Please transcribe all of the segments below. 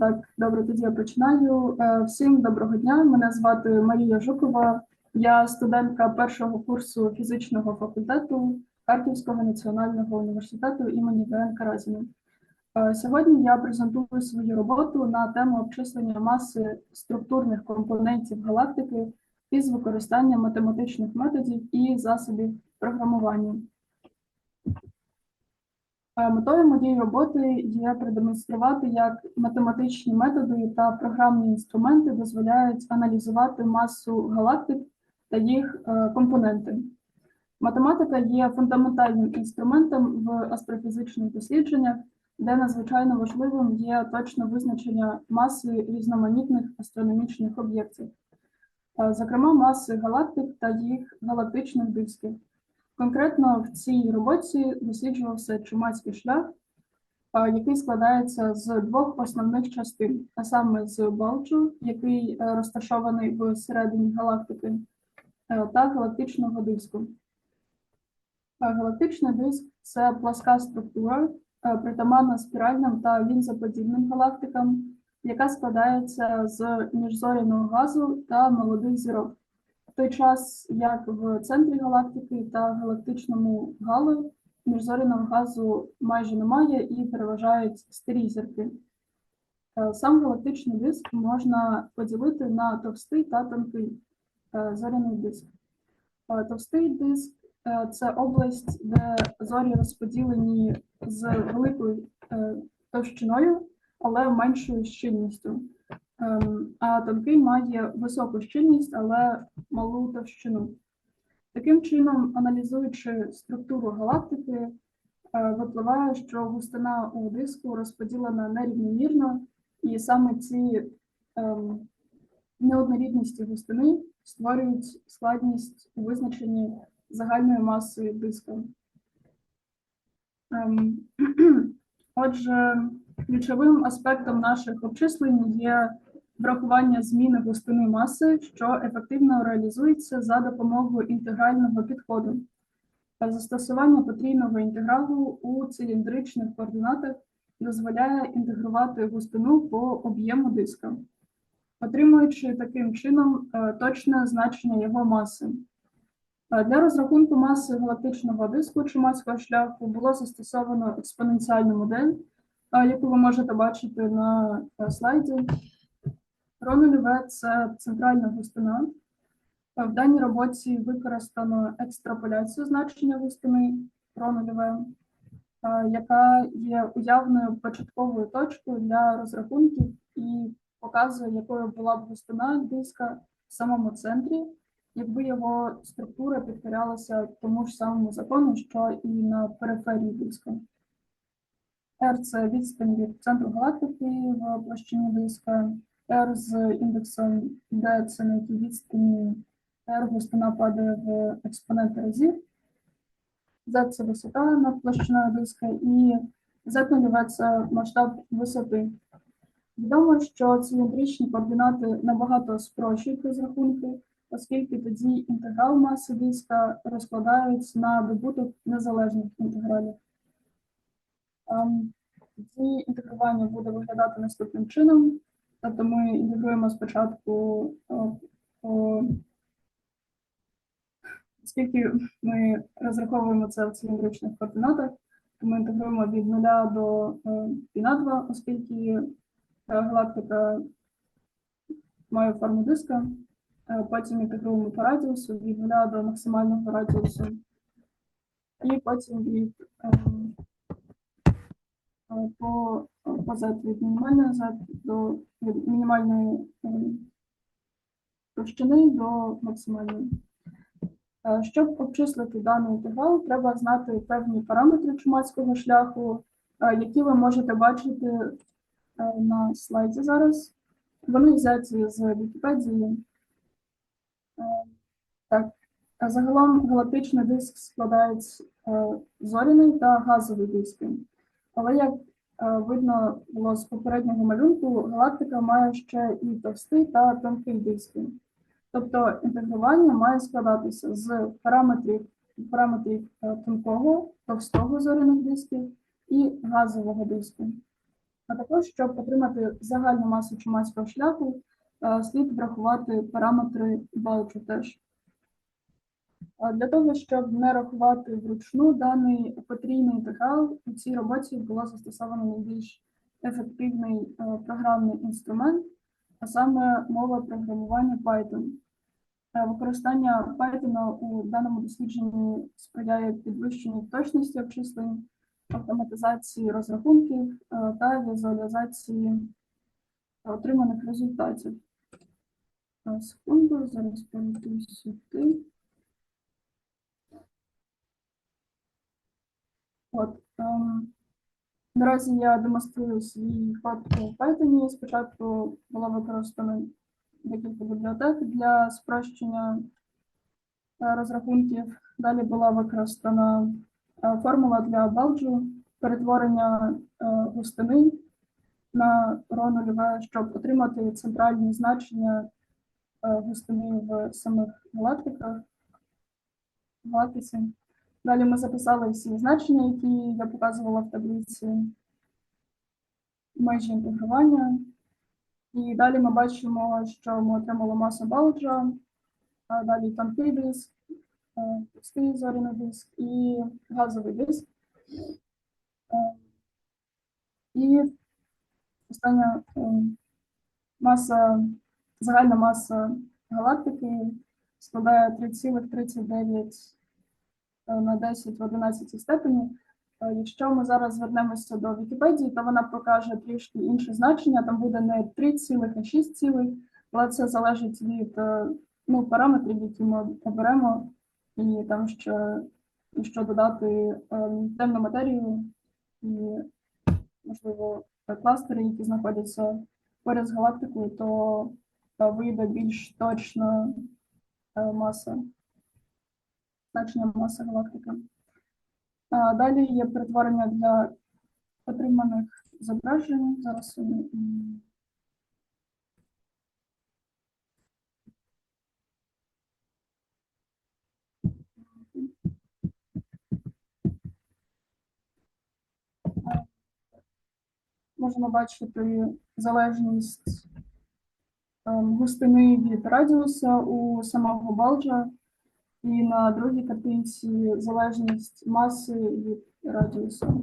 Так, добре, тоді я починаю. Е, Всім доброго дня. Мене звати Марія Жукова. Я студентка першого курсу фізичного факультету Харківського національного університету імені ВН Каразіна. Е, Сьогодні я презентую свою роботу на тему обчислення маси структурних компонентів галактики із використанням математичних методів і засобів програмування. Е, Метою моєї роботи є продемонструвати, як математичні методи та програмні інструменти дозволяють аналізувати масу галактик та їх е, компоненти. Математика є фундаментальним інструментом в астрофізичних дослідженнях, де надзвичайно важливим є точне визначення маси різноманітних астрономічних об'єктів, е, зокрема маси галактик та їх галактичних дисків. Конкретно в цій роботі досліджувався чумацький шлях, який складається з двох основних частин, а саме з балчу, який е, розташований всередині галактики, е, та галактичного диску. Галактичний диск це пласка структура, е, притаманна спіральним та лінзоподібним галактикам, яка складається з міжзоряного газу та молодих зірок. В той час, як в центрі галактики та галактичному галу міжзоряного газу майже немає і переважають старі зірки. Е, Сам галактичний диск можна поділити на товстий та тонкий е, зоряний диск. Е, Товстий диск це область, де зорі розподілені з великою товщиною, але меншою щільністю. Ем, А тонкий має високу щільність, але малу товщину. Таким чином, аналізуючи структуру галактики, е, випливає, що густина у диску розподілена нерівномірно, і саме ці ем, неоднорідності густини створюють складність у визначенні загальної маси диска. Ем, Отже, ключовим аспектом наших обчислень є врахування зміни густини маси, що ефективно реалізується за допомогою інтегрального підходу. Застосування потрійного інтегралу у циліндричних координатах дозволяє інтегрувати густину по об'єму диска, отримуючи таким чином е, точне значення його маси. Е, Для розрахунку маси галактичного диску чумацького шляху було застосовано експоненціальну модель, е, яку ви можете бачити на слайді. Ро нульове – це центральна густина. Е, В даній роботі використано екстраполяцію значення густини ро нульове, е, яка є уявною початковою точкою для розрахунків і показує, якою була б густина диска в самому центрі, якби його структура підкорялася тому ж самому закону, що і на периферії диска. R – це відстань від центру галактики в площині диска. R з індексом це на якій відстані R густина падає в експоненти разів. Z – це висота над площиною диска, і Z нульове – це масштаб висоти. Відомо, що циліндричні координати набагато спрощують розрахунки, оскільки тоді інтеграл маси диска розкладають на добуток незалежних інтегралів. Ем, Тоді інтегрування буде виглядати наступним чином. Тобто ми інтегруємо спочатку, е, по- оскільки ми розраховуємо це в циліндричних координатах, то ми інтегруємо від 0 до е, пі на 2, оскільки е, галактика має форму диска. Е, Потім інтегруємо по радіусу від 0 до максимального радіусу. І потім від е, по, по Z від мінімальної Z до від мінімальної ем, товщини до максимальної. Е, Щоб обчислити даний інтеграл, треба знати певні параметри чумацького шляху, е, які ви можете бачити е, на слайді зараз. Вони взяті з Вікіпедії. Е, Так, Е, загалом галактичний диск складають е, зоряний та газовий диски. Але як е, видно було з попереднього малюнку, галактика має ще і товстий та тонкий диски. Тобто інтегрування має складатися з параметрів, параметрів е, тонкого, товстого зоряних дисків і газового диску. А також, щоб отримати загальну масу чумацького шляху, е, слід врахувати параметри Балчу теж. А Для того, щоб не рахувати вручну даний потрійний інтеграл, у цій роботі було застосовано найбільш ефективний е, програмний інструмент, а саме мова програмування Python. Е, Використання Python у даному дослідженні сприяє підвищенню точності обчислень, автоматизації розрахунків е, та візуалізації отриманих результатів. Е, Секунду, зараз перейду сюди. От, ем, наразі я демонструю свій код у Python. Спочатку було використано декілька бібліотек для спрощення е, розрахунків. Далі була використана е, формула для балджу, перетворення е, густини на ро нульове, щоб отримати центральні значення густини в самих галактиках. галактиці. Далі ми записали всі значення, які я показувала в таблиці межі інтегрування. І далі ми бачимо, що ми отримали масу Балджа, а далі тонкий диск, е, товстий зоряний диск і газовий диск. Е, І остання е, маса, загальна маса галактики складає 3,39 е, на 10 в 11 степені. Е, Якщо ми зараз звернемося до Вікіпедії, то вона покаже трішки інше значення. Там буде не 3 цілих, а 6 цілих, але це залежить від е, ну, параметрів, які ми оберемо, і там ще якщо додати е, темну матерію і, можливо, кластери, які знаходяться поряд з галактикою, то е, вийде більш точна е, маса, значення маси галактики. Далі є перетворення для отриманих зображень. Зараз можемо бачити залежність ем, густини від радіуса у самого балджа. І на другій картинці залежність маси від радіусу.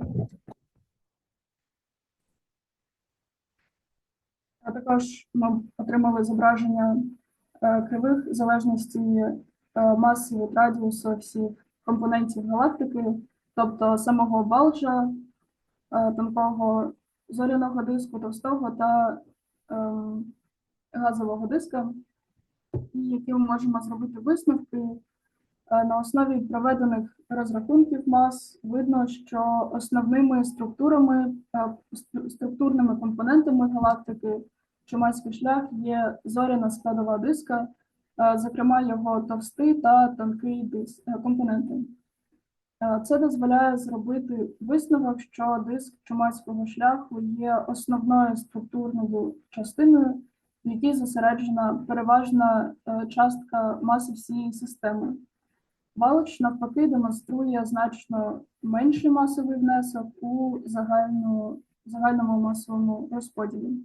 А також ми отримали зображення е, кривих залежності е, маси від радіусу всіх компонентів галактики, тобто самого балджа, е, тонкого зоряного диску, товстого та газового диска, і які ми можемо зробити висновки. Е, На основі проведених розрахунків мас видно, що основними структурами, е, структурними компонентами галактики Чумацький шлях є зоряна складова диска, е, зокрема його товстий та тонкий диск, компоненти. Це дозволяє зробити висновок, що диск Чумацького шляху є основною структурною частиною, в якій зосереджена переважна частка маси всієї системи. Балич навпаки демонструє значно менший масовий внесок у загальну, загальному масовому розподілі.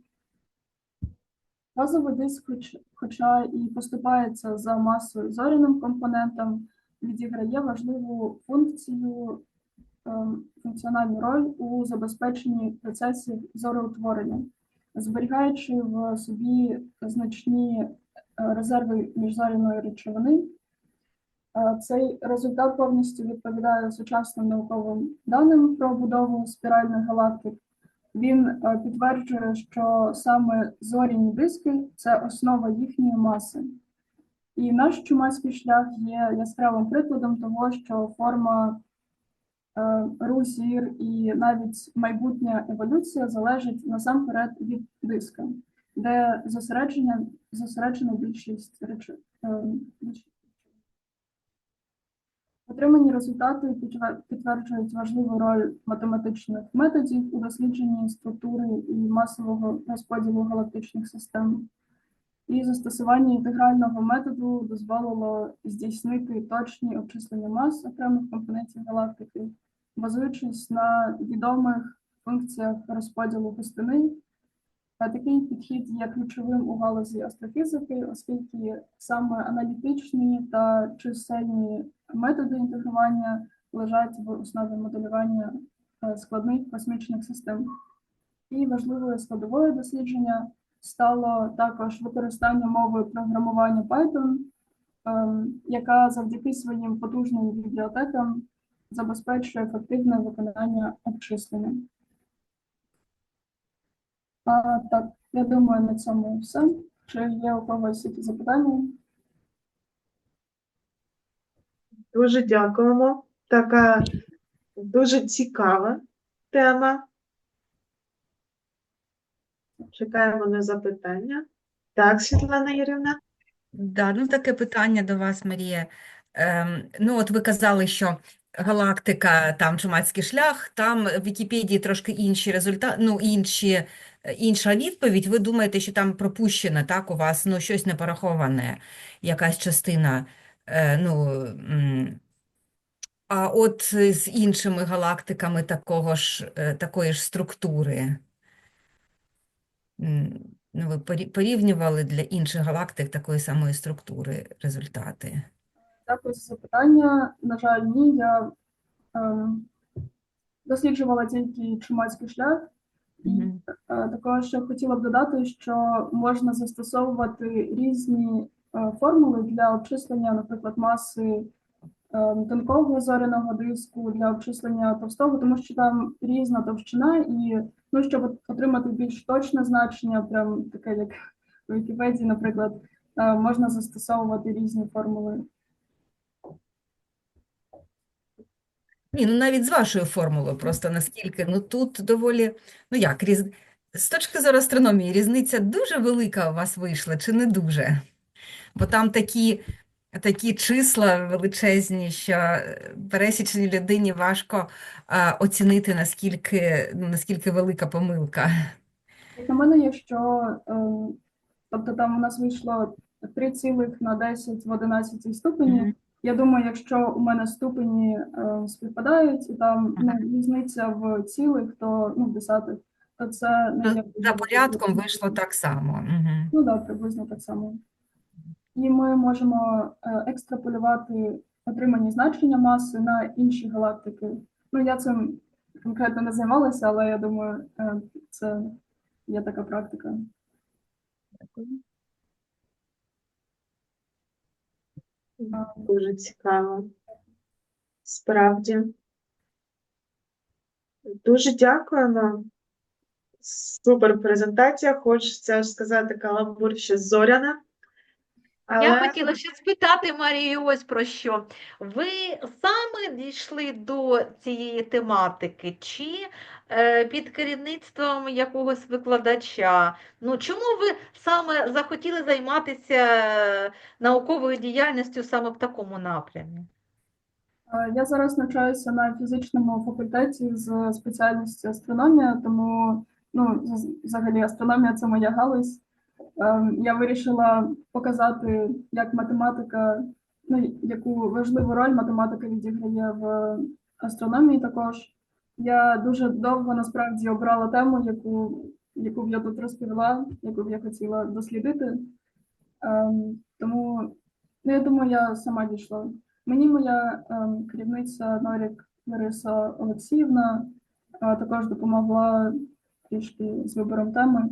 Газовий диск, хоч, хоча і поступається за масою зоряним компонентам, відіграє важливу функцію, ем, функціональну роль у забезпеченні процесів зороутворення, зберігаючи в собі значні е, резерви міжзоряної речовини. Е, Цей результат повністю відповідає сучасним науковим даним про будову спіральних галактик. Він е, підтверджує, що саме зоряні диски це основа їхньої маси. І наш чумацький шлях є яскравим прикладом того, що форма е, ру зір і навіть майбутня еволюція залежить насамперед від диска, де зосереджена більшість речей. Отримані результати підтверджують важливу роль математичних методів у дослідженні структури і масового розподілу галактичних систем. І застосування інтегрального методу дозволило здійснити точні обчислення мас окремих компонентів галактики, базуючись на відомих функціях розподілу густини. Такий підхід є ключовим у галузі астрофізики, оскільки саме аналітичні та чисельні методи інтегрування лежать в основі моделювання е, складних космічних систем. І важливою складовою дослідження стало також використання мови програмування Python, ем, яка завдяки своїм потужним бібліотекам забезпечує ефективне виконання обчислення. А, так, я думаю, на цьому все. Чи є у когось якісь запитання? Дуже дякуємо. Така дуже цікава тема. Чекаємо на запитання. Так, Світлана Юрівна. Да, ну таке питання до вас, Марія. Ем, ну, от ви казали, що галактика, там Чумацький шлях, там в Вікіпедії трошки інші результати, ну, інші, е, інша відповідь. Ви думаєте, що там пропущено, так, у вас, ну, щось не пораховане, якась частина, е, ну, а от з іншими галактиками такого ж, е, такої ж структури. Ну, ви порівнювали для інших галактик такої самої структури результати. Дякую за запитання. На жаль, ні, я ем, досліджувала тільки чумацький шлях. І Мгм. е, також хотіла б додати, що можна застосовувати різні е, формули для обчислення, наприклад, маси е, тонкого зоряного диску, для обчислення товстого, тому що там різна товщина, і ну, щоб отримати більш точне значення, прям таке, як в Вікіпедії, наприклад, е, можна застосовувати різні формули. Ні, ну навіть з вашою формулою, просто наскільки, ну тут доволі, ну як, різ... з точки зору астрономії, різниця дуже велика у вас вийшла, чи не дуже? Бо там такі, такі числа величезні, що е, пересічній людині важко а, оцінити, наскільки, ну, наскільки велика помилка. Як на мене, якщо ем, тобто там у нас вийшло 3 цілих на 10 в 11 ступені, Мгм. Я думаю, якщо у мене ступені е, співпадають і там ну, різниця в цілих, то ну, в десятих, то це не То є За порядком вийшло так само. Мгм. Ну так, приблизно так само. І ми можемо е, екстраполювати отримані значення маси на інші галактики. Ну, я цим конкретно не займалася, але я думаю, е, це є така практика. Дуже цікаво. Справді. Дуже дякуємо. Супер презентація. Хочеться сказати каламбур ще зоряна. Я хотіла ще спитати Марію ось про що. Ви саме дійшли до цієї тематики, чи під керівництвом якогось викладача? Ну, чому ви саме захотіли займатися е, науковою діяльністю саме в такому напрямі? Е, Я зараз навчаюся на фізичному факультеті з спеціальністю астрономія, тому ну, взагалі астрономія це моя галузь. Я вирішила показати, як математика, ну, яку важливу роль математика відіграє в астрономії також. Я дуже довго насправді обрала тему, яку, яку б я тут розповіла, яку б я хотіла дослідити. Ем, Тому ну, я думаю, я сама дійшла. Мені моя ем, керівниця Норік Лариса Олексіївна е, також допомогла трішки з вибором теми.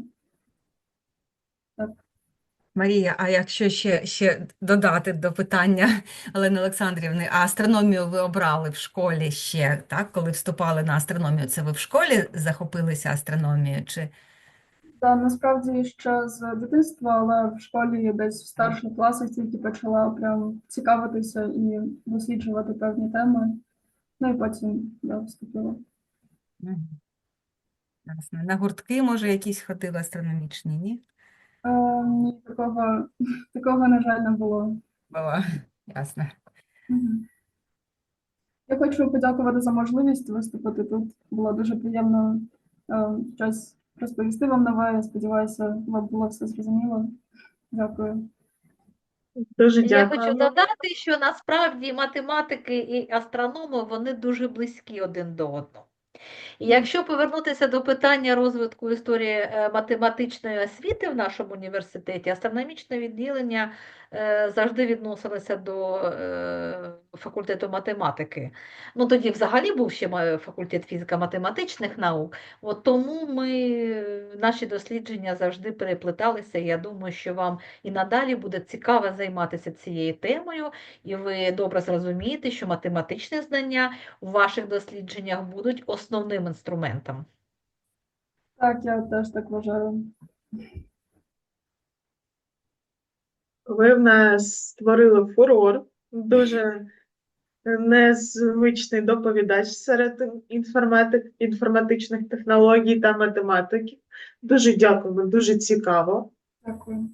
Марія, а якщо ще, ще додати до питання Олени Олександрівни, а астрономію ви обрали в школі ще, так? Коли вступали на астрономію, це ви в школі захопилися астрономією? Чи... Та насправді ще з дитинства, але в школі десь в старших класах тільки почала прям цікавитися і досліджувати певні теми. Ну і потім я вступила. На гуртки, може, якісь ходили астрономічні, ні? Е, ні, такого, такого, на жаль, не було. Було. Ясно. Мгм. Я хочу подякувати за можливість виступити тут. Було дуже приємно е, щось розповісти вам нове. Я сподіваюся, вам було все зрозуміло. Дякую. дуже Я хочу додати, що насправді математики і астрономи вони дуже близькі один до одного. Якщо повернутися до питання розвитку історії е, математичної освіти в нашому університеті, астрономічне відділення е, завжди відносилося до е, факультету математики. Ну тоді взагалі був ще факультет фізико-математичних наук. От тому ми, наші дослідження завжди переплеталися. і Я думаю, що вам і надалі буде цікаво займатися цією темою, і ви добре зрозумієте, що математичні знання в ваших дослідженнях будуть основним інструментом. Так, я теж так вважаю. Ви в нас створили фурор, дуже незвичний доповідач серед інформатик, інформатичних технологій та математики. Дуже дякуємо, дуже цікаво. Дякую.